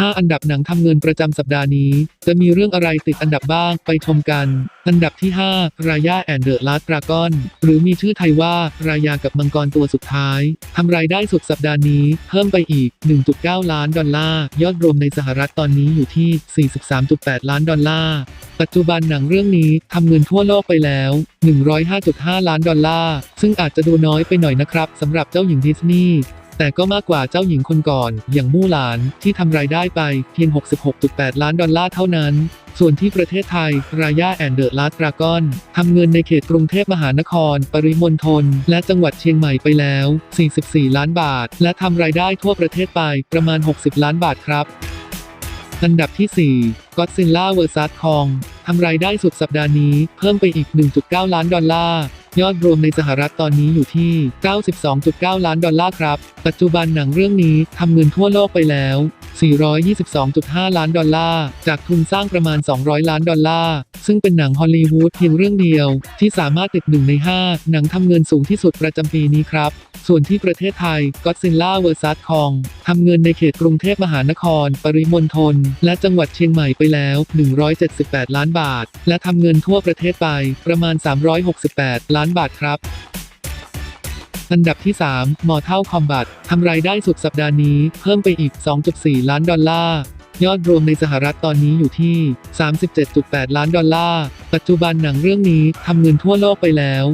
5 อันดับหนังทำเงินประจำสัปดาห์นี้ จะมีเรื่องอะไรติดอันดับบ้างไปชมกัน อันดับที่ 5 รายาแอนเดอร์ลาสดรากอน หรือมีชื่อไทยว่า รายากับมังกรตัวสุดท้าย ทำรายได้สุดสัปดาห์นี้ เพิ่มไปอีก 1.9 ล้านดอลลาร์ ยอดรวมในสหรัฐตอนนี้อยู่ที่ 43.8 ล้านดอลลาร์ปัจจุบันหนังเรื่องนี้ทำเงินทั่วโลกไปแล้ว 105.5 ล้านดอลลาร์ ซึ่งอาจจะดูน้อยไปหน่อยนะครับสำหรับเจ้าหญิงดิสนีย์ แต่ก็มากกว่าเจ้าหญิงคนก่อน อย่างมู่หลานที่ทำรายได้ไปเพียง 66.8 ล้านดอลลาร์เท่านั้นส่วนที่ประเทศไทย รายาแอนเดอร์ลาสดรากอน ทำเงินในเขตกรุงเทพมหานคร ปริมณฑล และจังหวัดเชียงใหม่ไปแล้ว 44 ล้านบาท และทำรายได้ทั่วประเทศไปประมาณ 60 ล้านบาทครับ อันดับที่ 4 Godzilla vs Kong ทำรายได้สุดสัปดาห์นี้เพิ่มไปอีก 1.9 ล้านดอลลาร์ ยอดรวมในสหรัฐตอนนี้อยู่ที่ 92.9 ล้านดอลลาร์ครับ ปัจจุบันหนังเรื่องนี้ทำเงินทั่วโลกไปแล้ว 422.5 ล้านดอลลาร์ จากทุนสร้างประมาณ 200 ล้านดอลลาร์ ซึ่งเป็นหนังฮอลลีวูดเพียงเรื่องเดียว ที่สามารถติดหนึ่งใน 5 หนังทำเงินสูงที่สุดประจำปีนี้ครับ ส่วนที่ประเทศไทย Godzilla vs Kong ทำเงินในเขตกรุงเทพมหานคร ปริมณฑลและจังหวัดเชียงใหม่ไปแล้ว 178 ล้านบาท และทำเงินทั่วประเทศไปประมาณ 368 ล้านบาทครับ อันดับที่ 3 มอเท่าคอมบัตทำรายได้สุดสัปดาห์นี้เพิ่มไปอีก 2.4 ล้านดอลลาร์ยอดรวมในสหรัฐตอนนี้อยู่ที่ 37.8 ล้านดอลลาร์ ปัจจุบันหนังเรื่องนี้ทำเงินทั่วโลกไปแล้ว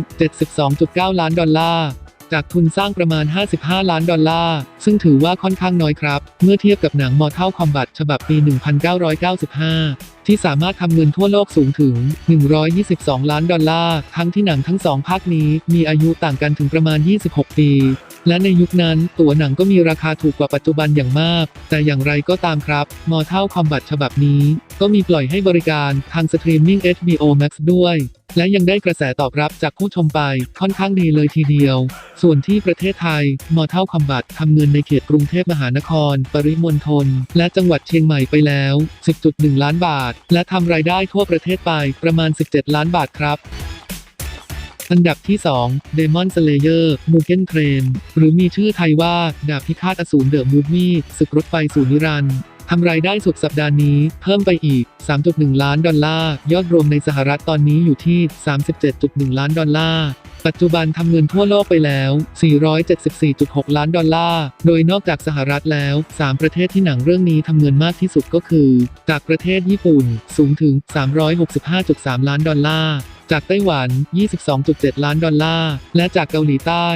72.9 ล้านดอลลาร์ จากทุนสร้างประมาณ 55 ล้านดอลลาร์ ซึ่งถือว่าค่อนข้างน้อยครับ เมื่อเทียบกับหนัง Mortal Kombat ฉบับปี 1995 ที่สามารถทำเงินทั่วโลกสูงถึง 122 ล้านดอลลาร์ ทั้งที่หนังทั้งสองภาคนี้มีอายุต่างกันถึงประมาณ 26 ปี และในยุคนั้น ตั๋วหนังก็มีราคาถูกกว่าปัจจุบันอย่างมาก แต่อย่างไรก็ตามครับ Mortal Kombat ฉบับนี้ ก็มีปล่อยให้บริการทางสตรีมมิ่ง HBO Max ด้วย และยังได้กระแสตอบรับจากผู้ชมไปค่อนข้างดีเลยทีเดียว ส่วนที่ประเทศไทย Mortal Kombat ทำเงินในเขตกรุงเทพมหานคร ปริมณฑลและจังหวัดเชียงใหม่ไปแล้ว 10.1 ล้านบาท และทำรายได้ทั่วประเทศไปประมาณ 17 ล้านบาทครับอันดับที่ 2 Demon Slayer Mugen Train หรือมีชื่อไทยว่า ดาบพิฆาตอสูรเดอะมูฟวี่ศึกรถไฟสู่นิรันดร์ ทำรายได้สุดสัปดาห์นี้เพิ่มไปอีก 3.1 ล้านดอลลาร์ ยอดรวมในสหรัฐตอนนี้อยู่ที่ 37.1 ล้านดอลลาร์ ปัจจุบันทำเงินทั่วโลกไปแล้ว 474.6 ล้านดอลลาร์ โดยนอกจากสหรัฐแล้ว 3 ประเทศที่หนังเรื่องนี้ทำเงินมากที่สุดก็คือ จากประเทศญี่ปุ่นสูงถึง 365.3 ล้านดอลลาร์จากไต้หวัน 22.7 ล้านดอลลาร์ และจากเกาหลีใต้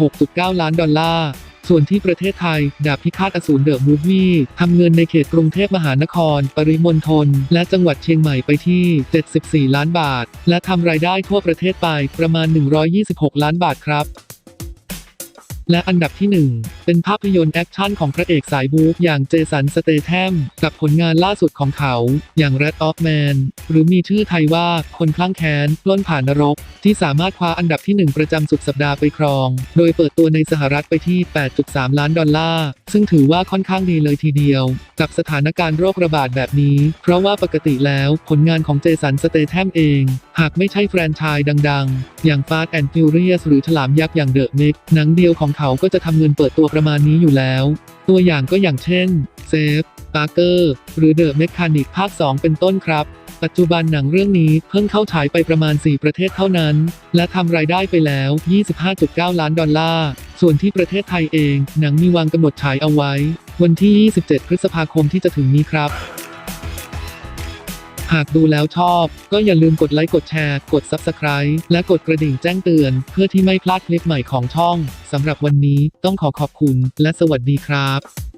16.9 ล้านดอลลาร์ ส่วนที่ประเทศไทย ดาบพิฆาตอสูรเดอะมูฟวี่ทำเงินในเขตกรุงเทพมหานคร ปริมณฑลและจังหวัดเชียงใหม่ไปที่ 74 ล้านบาท และทำรายได้ทั่วประเทศไปประมาณ 126 ล้านบาทครับ และอันดับที่ 1 เป็นภาพยนตร์แอคชั่นของพระเอกสายบู๊อย่างเจสันสเตแทมกับผลงานล่าสุดของเขา อย่าง Red of Man หรือมีชื่อไทยว่าคนคลั่งแค้นปล้นผ่านนรก ที่สามารถคว้าอันดับที่ 1 ประจำสุดสัปดาห์ไปครอง โดยเปิดตัวในสหรัฐไปที่ 8.3 ล้านดอลลาร์ ซึ่งถือว่าค่อนข้างดีเลยทีเดียว กับสถานการณ์โรคระบาดแบบนี้ เพราะว่าปกติแล้วผลงานของเจสันสเตแทมเอง หากไม่ใช่แฟรนไชส์ดัง ๆ อย่าง Fast and Furious หรือฉลามยักษ์อย่างเดอะเมกหนังเดียวของเขาก็จะทำเงินเปิดตัวประมาณนี้อยู่แล้ว ตัวอย่างก็อย่างเช่นเซฟปาร์เกอร์หรือเดอะเมคานิกภาค 2 เป็นต้นครับ ปัจจุบันหนังเรื่องนี้เพิ่งเข้าฉายไปประมาณ 4 ประเทศเท่านั้น และทำรายได้ไปแล้ว 25.9 ล้านดอลลาร์ ส่วนที่ประเทศไทยเอง หนังมีวางกำหนดฉายเอาไว้ วันที่ 27 พฤษภาคมที่จะถึงนี้ครับ หากดูแล้วชอบ ก็อย่าลืมกดไลค์กดแชร์ กด Subscribe และกดกระดิ่งแจ้งเตือน เพื่อที่ไม่พลาดคลิปใหม่ของช่องสำหรับวันนี้ต้องขอขอบคุณ และสวัสดีครับ